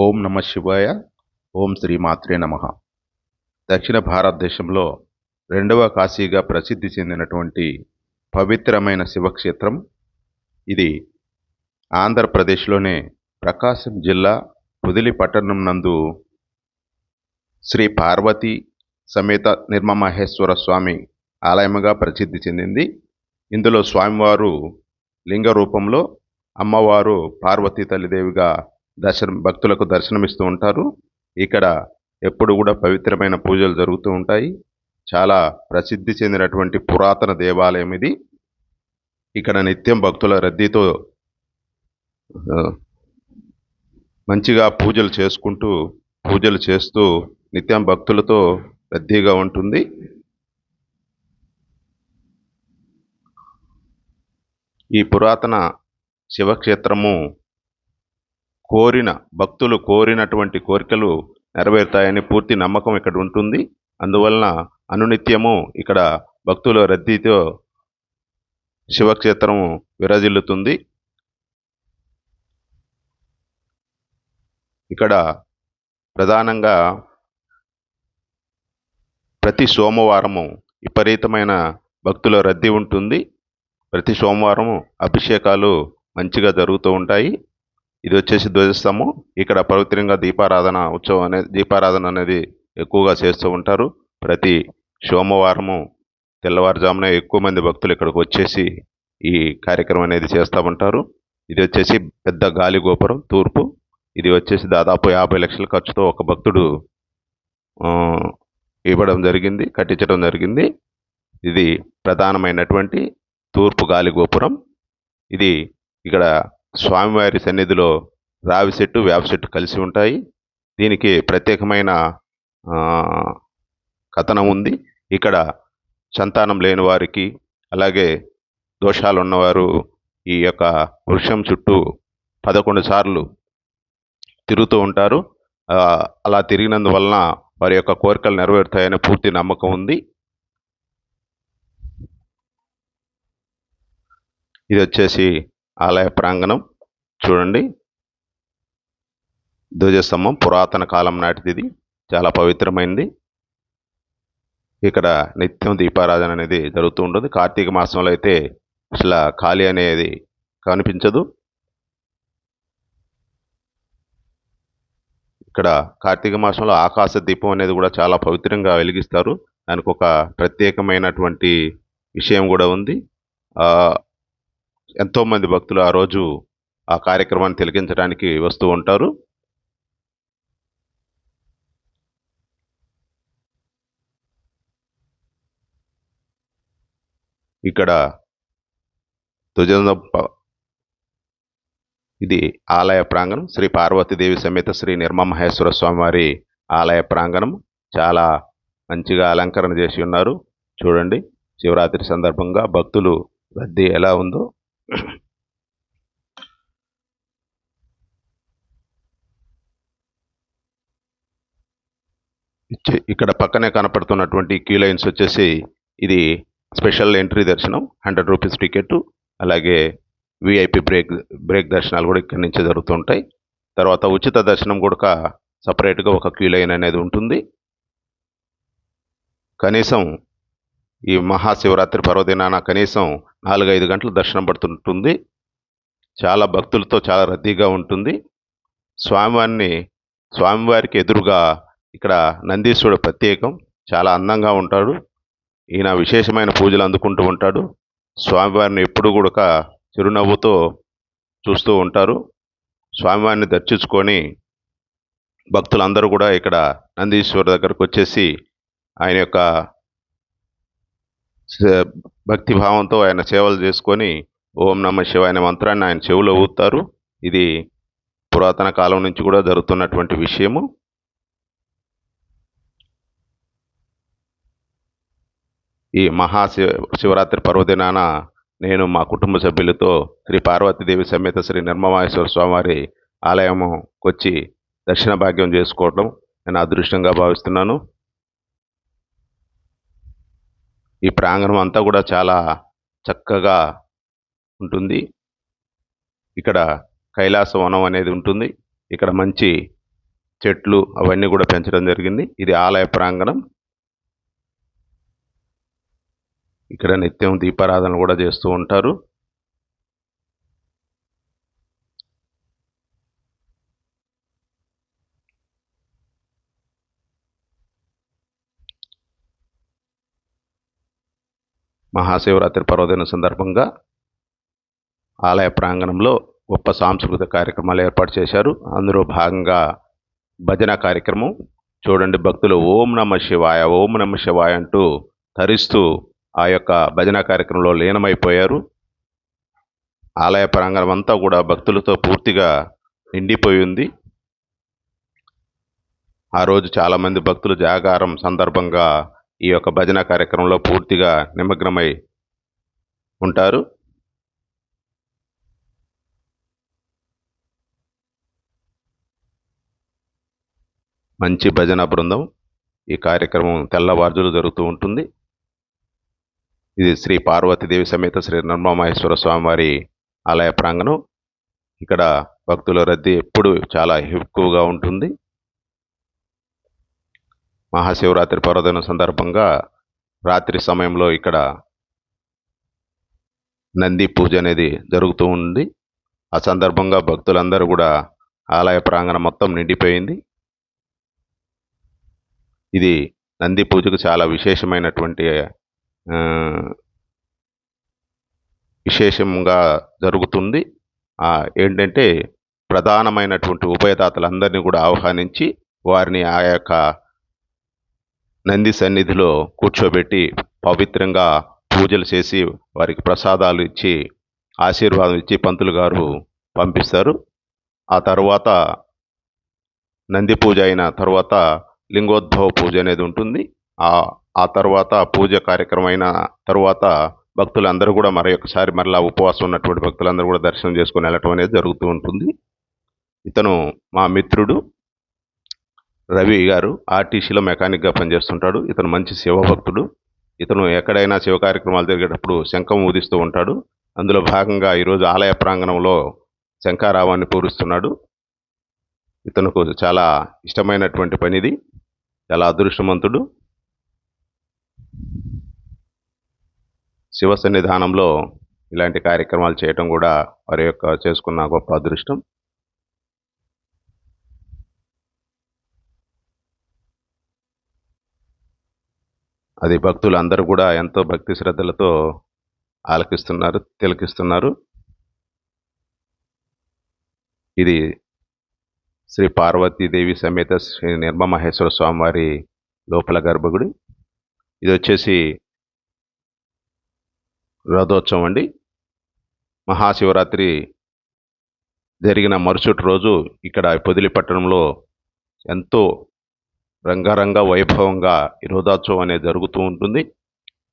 ఓం నమ శివాయ ఓం శ్రీ మాత్రే నమ. దక్షిణ భారతదేశంలో రెండవ కాశీగా ప్రసిద్ధి చెందినటువంటి పవిత్రమైన శివక్షేత్రం ఇది. ఆంధ్రప్రదేశ్లోనే ప్రకాశం జిల్లా కుదిలి పట్టణం నందు శ్రీ పార్వతి సమేత నిర్మమహేశ్వర స్వామి ఆలయముగా ప్రసిద్ధి చెందింది. ఇందులో స్వామివారు లింగ రూపంలో అమ్మవారు పార్వతీ తల్లిదేవిగా దర్శనం భక్తులకు దర్శనమిస్తూ ఉంటారు. ఇక్కడ ఎప్పుడు కూడా పవిత్రమైన పూజలు జరుగుతూ ఉంటాయి. చాలా ప్రసిద్ధి చెందినటువంటి పురాతన దేవాలయం ఇది. ఇక్కడ నిత్యం భక్తుల రద్దీతో మంచిగా పూజలు చేసుకుంటూ పూజలు చేస్తూ నిత్యం భక్తులతో రద్దీగా ఉంటుంది. ఈ పురాతన శివక్షేత్రము కోరిన భక్తులు కోరినటువంటి కోరికలు నెరవేరుతాయని పూర్తి నమ్మకం ఇక్కడ ఉంటుంది. అందువలన అనునిత్యము ఇక్కడ భక్తుల రద్దీతో శివక్షేత్రము విరజిల్లుతుంది. ఇక్కడ ప్రధానంగా ప్రతి సోమవారము విపరీతమైన భక్తుల రద్దీ ఉంటుంది. ప్రతి సోమవారం అభిషేకాలు మంచిగా జరుగుతూ ఉంటాయి. ఇది వచ్చేసి ధ్వజస్తంభం. ఇక్కడ పవిత్రంగా దీపారాధన ఉత్సవం అనేది దీపారాధన అనేది ఎక్కువగా చేస్తూ ఉంటారు. ప్రతి సోమవారము తెల్లవారుజామున ఎక్కువ మంది భక్తులు ఇక్కడికి వచ్చేసి ఈ కార్యక్రమం అనేది చేస్తూ ఉంటారు. ఇది వచ్చేసి పెద్ద గాలి గోపురం తూర్పు. ఇది వచ్చేసి దాదాపు యాభై లక్షల ఖర్చుతో ఒక భక్తుడు ఇవ్వడం జరిగింది కట్టించడం జరిగింది. ఇది ప్రధానమైనటువంటి తూర్పు గాలి గోపురం. ఇది ఇక్కడ స్వామివారి సన్నిధిలో రావి చెట్టు వేప చెట్టు కలిసి ఉంటాయి. దీనికి ప్రత్యేకమైన కథనం ఉంది. ఇక్కడ సంతానం లేని వారికి అలాగే దోషాలు ఉన్నవారు ఈ యొక్క వృక్షం చుట్టూ పదకొండు సార్లు తిరుగుతూ ఉంటారు. అలా తిరిగినందువలన వారి యొక్క కోరికలు నెరవేరుతాయనే పూర్తి నమ్మకం ఉంది. ఇది వచ్చేసి ఆలయ ప్రాంగణం. చూడండి. ధ్వజస్తంభం పురాతన కాలం నాటిది ఇది చాలా పవిత్రమైనది ఇక్కడ నిత్యం దీపారాధన అనేది జరుగుతూ ఉంటుంది. కార్తీక మాసంలో అయితే అసలు ఖాళీ అనేది కనిపించదు. ఇక్కడ కార్తీక మాసంలో ఆకాశ దీపం అనేది కూడా చాలా పవిత్రంగా వెలిగిస్తారు. దానికి ఒక ప్రత్యేకమైనటువంటి విషయం కూడా ఉంది. ఎంతోమంది భక్తులు ఆ రోజు ఆ కార్యక్రమాన్ని తిలకించడానికి వస్తూ ఉంటారు. ఇక్కడ తుజంద ఇది ఆలయ ప్రాంగణం. శ్రీ పార్వతీదేవి సమేత శ్రీ నిర్మమహేశ్వర స్వామివారి ఆలయ ప్రాంగణం. చాలా మంచిగా అలంకరణ చేసి ఉన్నారు. చూడండి శివరాత్రి సందర్భంగా భక్తులు రద్దీ ఎలా ఉందో. ఇక్కడ పక్కనే కనపడుతున్నటువంటి క్యూ లైన్స్ వచ్చేసి ఇది స్పెషల్ ఎంట్రీ దర్శనం హండ్రెడ్ రూపీస్ టికెట్ అలాగే విఐపి బ్రేక్ బ్రేక్ దర్శనాలు కూడా ఇక్కడి నుంచే జరుగుతుంటాయి. తర్వాత ఉచిత దర్శనం కూడా సపరేట్గా ఒక క్యూ లైన్ అనేది ఉంటుంది. కనీసం ఈ మహాశివరాత్రి పర్వదినాన కనీసం నాలుగైదు గంటలు దర్శనం పడుతుంటుంది. చాలా భక్తులతో చాలా రద్దీగా ఉంటుంది. స్వామివారిని స్వామివారికి ఎదురుగా ఇక్కడ నందీశ్వరుడు ప్రత్యేకం. చాలా అందంగా ఉంటాడు. ఈయన విశేషమైన పూజలు అందుకుంటూ ఉంటాడు. స్వామివారిని ఎప్పుడు కూడా చిరునవ్వుతో చూస్తూ ఉంటారు. స్వామివారిని దర్శించుకొని భక్తులందరూ కూడా ఇక్కడ నందీశ్వరు దగ్గరకు వచ్చేసి ఆయన యొక్క భక్తిభావంతో భక్తి భావంతో ఆయన సేవలు చేసుకొని ఓం నమ శివాయ అనే మంత్రాన్ని ఆయన చెవులో ఊతారు. ఇది పురాతన కాలం నుంచి కూడా జరుగుతున్నటువంటి విషయము. ఈ మహాశివ శివరాత్రి పర్వదినాన నేను మా కుటుంబ సభ్యులతో శ్రీ పార్వతీదేవి సమేత శ్రీ నిర్మమేశ్వర స్వామివారి ఆలయము వచ్చి దర్శన భాగ్యం చేసుకోవడం నేను అదృష్టంగా భావిస్తున్నాను. ఈ ప్రాంగణం అంతా కూడా చాలా చక్కగా ఉంటుంది. ఇక్కడ కైలాస వనం అనేది ఉంటుంది. ఇక్కడ మంచి చెట్లు అవన్నీ కూడా పెంచడం జరిగింది. ఇది ఆలయ ప్రాంగణం. ఇక్కడ నిత్యం దీపారాధన కూడా చేస్తూ ఉంటారు. మహాశివరాత్రి పర్వదిన సందర్భంగా ఆలయ ప్రాంగణంలో గొప్ప సాంస్కృతిక కార్యక్రమాలు ఏర్పాటు చేశారు. అందులో భాగంగా భజన కార్యక్రమం చూడండి భక్తులు ఓం నమ శివాయ ఓం నమ శివాయ అంటూ తరిస్తూ ఆ యొక్క భజన కార్యక్రమంలో లీనమైపోయారు. ఆలయ ప్రాంగణం అంతా కూడా భక్తులతో పూర్తిగా నిండిపోయి ఉంది. ఆ రోజు చాలామంది భక్తులు జాగారం సందర్భంగా ఈ యొక్క భజన కార్యక్రమంలో పూర్తిగా నిమగ్నమై ఉంటారు. మంచి భజన బృందం ఈ కార్యక్రమం తెల్లవారుజులు జరుగుతూ ఉంటుంది. ఇది శ్రీ పార్వతీదేవి సమేత శ్రీ నర్మమహేశ్వర స్వామి వారి ఆలయ ప్రాంగణం. ఇక్కడ భక్తుల రద్దీ ఎప్పుడు చాలా ఎక్కువగా ఉంటుంది. మహాశివరాత్రి పర్వదినం సందర్భంగా రాత్రి సమయంలో ఇక్కడ నంది పూజ అనేది జరుగుతూ ఉంది. ఆ సందర్భంగా భక్తులందరూ కూడా ఆలయ ప్రాంగణం మొత్తం నిండిపోయింది. ఇది నంది పూజకు చాలా విశేషమైనటువంటి విశేషంగా జరుగుతుంది. ఏంటంటే ప్రధానమైనటువంటి ఉభయదాతలందరినీ కూడా ఆహ్వానించి వారిని ఆ యొక్క నంది సన్నిధిలో కూర్చోబెట్టి పవిత్రంగా పూజలు చేసి వారికి ప్రసాదాలు ఇచ్చి ఆశీర్వాదం ఇచ్చి పంతులు గారు పంపిస్తారు. ఆ తర్వాత నంది పూజ అయిన తర్వాత లింగోద్భవ పూజ అనేది ఉంటుంది. ఆ ఆ తర్వాత పూజ కార్యక్రమం అయిన తర్వాత భక్తులందరూ కూడా మరి ఒకసారి మరలా ఉపవాసం ఉన్నటువంటి భక్తులందరూ కూడా దర్శనం చేసుకుని వెళ్ళటం అనేది జరుగుతూ ఉంటుంది. ఇతను మా మిత్రుడు. రవి గారు ఆర్టీసీలో మెకానిక్గా పనిచేస్తుంటాడు. ఇతను మంచి శివభక్తుడు. ఇతను ఎక్కడైనా శివ కార్యక్రమాలు జరిగేటప్పుడు శంఖం ఊదిస్తూ ఉంటాడు. అందులో భాగంగా ఈరోజు ఆలయ ప్రాంగణంలో శంఖారావాన్ని పూరిస్తున్నాడు. ఇతనుకు చాలా ఇష్టమైనటువంటి పనిది. చాలా అదృష్టవంతుడు. శివ సన్నిధానంలో ఇలాంటి కార్యక్రమాలు చేయటం కూడా వారి యొక్క చేసుకున్న గొప్ప అదృష్టం. అది భక్తులు అందరూ కూడా ఎంతో భక్తి శ్రద్ధలతో ఆలకిస్తున్నారు తిలకిస్తున్నారు. ఇది శ్రీ పార్వతీదేవి సమేత శ్రీ నిర్మమహేశ్వర స్వామి వారి లోపల గర్భగుడి. ఇది వచ్చేసి రథోత్సవం అండి. మహాశివరాత్రి జరిగిన మరుసటి రోజు ఇక్కడ పొదిలి పట్టణంలో ఎంతో రంగారంగ వైభవంగా ఈ రథోత్సవం అనేది జరుగుతూ ఉంటుంది.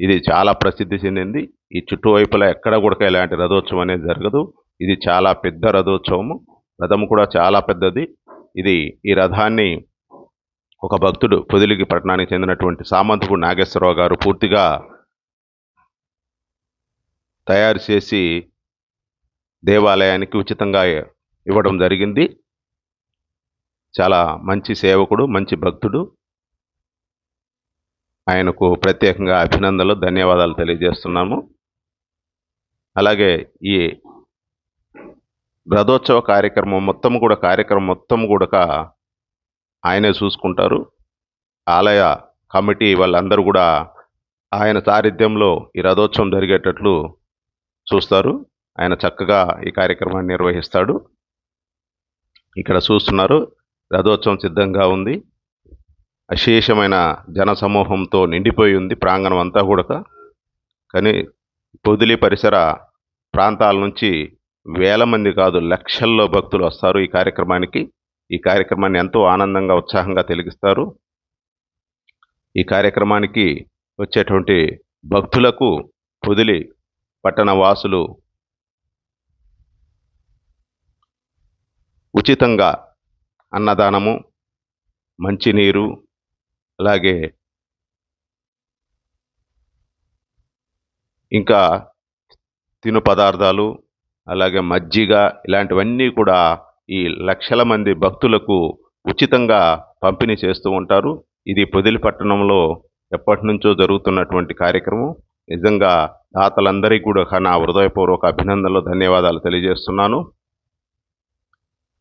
ఇది చాలా ప్రసిద్ధి చెందింది. ఈ చుట్టువైపులా ఎక్కడ కూడా ఇలాంటి రథోత్సవం అనేది జరగదు. ఇది చాలా పెద్ద రథోత్సవము. రథము కూడా చాలా పెద్దది. ఇది ఈ రథాన్ని ఒక భక్తుడు పొదిలికి పట్టణానికి చెందినటువంటి సామంతపుడు నాగేశ్వరరావు గారు పూర్తిగా తయారు చేసి దేవాలయానికి ఉచితంగా ఇవ్వడం జరిగింది. చాలా మంచి సేవకుడు మంచి భక్తుడు. ఆయనకు ప్రత్యేకంగా అభినందనలు ధన్యవాదాలు తెలియజేస్తున్నాము. అలాగే ఈ రథోత్సవ కార్యక్రమం మొత్తం కూడా కార్యక్రమం మొత్తం కూడా ఆయనే చూసుకుంటారు. ఆలయ కమిటీ వాళ్ళందరూ కూడా ఆయన సారథ్యంలో ఈ రథోత్సవం జరిగేటట్లు చూస్తారు. ఆయన చక్కగా ఈ కార్యక్రమాన్ని నిర్వహిస్తాడు. ఇక్కడ చూస్తున్నారు. రథోత్సవం సిద్ధంగా ఉంది. అశేషమైన జన సమూహంతో నిండిపోయి ఉంది ప్రాంగణం అంతా కూడా. కానీ పొదిలి పరిసర ప్రాంతాల నుంచి వేల మంది కాదు లక్షల్లో భక్తులు వస్తారు ఈ కార్యక్రమానికి. ఈ కార్యక్రమాన్ని ఎంతో ఆనందంగా ఉత్సాహంగా తెలిగిస్తారు. ఈ కార్యక్రమానికి వచ్చేటువంటి భక్తులకు పొదిలి పట్టణ వాసులు ఉచితంగా అన్నదానము మంచినీరు అలాగే ఇంకా తిను పదార్థాలు అలాగే మజ్జిగ ఇలాంటివన్నీ కూడా ఈ లక్షల మంది భక్తులకు ఉచితంగా పంపిణీ చేస్తూ ఉంటారు. ఇది పొదిలి పట్టణంలో ఎప్పటి నుంచో జరుగుతున్నటువంటి కార్యక్రమం. నిజంగా దాతలందరికీ కూడా నా హృదయపూర్వక అభినందనలు ధన్యవాదాలు తెలియజేస్తున్నాను.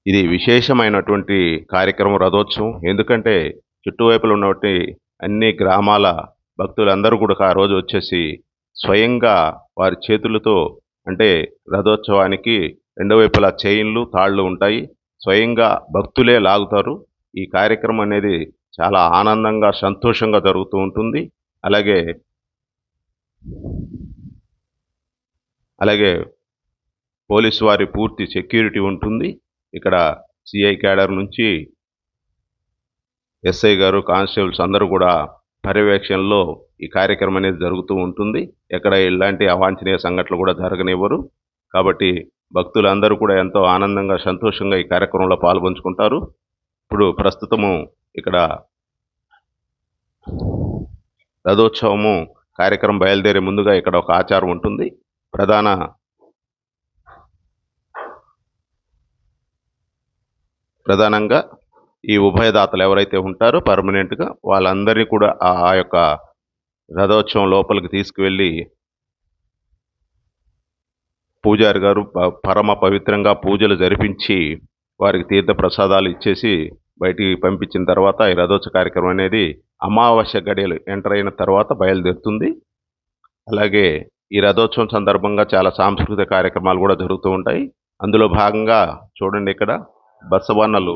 ఇది విశేషమైనటువంటి కార్యక్రమం రథోత్సవం. ఎందుకంటే చుట్టువైపులు ఉన్నటువంటి అన్ని గ్రామాల భక్తులందరూ కూడా ఆ రోజు వచ్చేసి స్వయంగా వారి చేతులతో అంటే రథోత్సవానికి రెండు వైపులా చైన్లు తాళ్ళు ఉంటాయి. స్వయంగా భక్తులే లాగుతారు. ఈ కార్యక్రమం అనేది చాలా ఆనందంగా సంతోషంగా జరుగుతూ ఉంటుంది. అలాగే అలాగే పోలీసు వారి పూర్తి సెక్యూరిటీ ఉంటుంది. ఇక్కడ సిఐ క్యాడర్ నుంచి ఎస్ఐ గారు కానిస్టేబుల్స్ అందరూ కూడా పర్యవేక్షణలో ఈ కార్యక్రమం అనేది జరుగుతూ ఉంటుంది. ఎక్కడ ఇలాంటి అవాంఛనీయ సంఘటనలు కూడా జరగనివ్వరు. కాబట్టి భక్తులందరూ కూడా ఎంతో ఆనందంగా సంతోషంగా ఈ కార్యక్రమంలో పాల్గొంచుకుంటారు. ఇప్పుడు ప్రస్తుతము ఇక్కడ రథోత్సవము కార్యక్రమం బయలుదేరే ముందుగా ఇక్కడ ఒక ఆచారం ఉంటుంది. ప్రధాన ప్రధానంగా ఈ ఉభయదాతలు ఎవరైతే ఉంటారో పర్మనెంట్గా వాళ్ళందరినీ కూడా ఆ యొక్క రథోత్సవం లోపలికి తీసుకువెళ్ళి పూజారి గారు పరమ పవిత్రంగా పూజలు జరిపించి వారికి తీర్థ ప్రసాదాలు ఇచ్చేసి బయటికి పంపించిన తర్వాత ఈ రథోత్సవ కార్యక్రమం అనేది అమావాస్య గడియలు ఎంటర్ అయిన తర్వాత బయలుదేరుతుంది. అలాగే ఈ రథోత్సవం సందర్భంగా చాలా సాంస్కృతిక కార్యక్రమాలు కూడా జరుగుతూ ఉంటాయి. అందులో భాగంగా చూడండి ఇక్కడ బసవన్నలు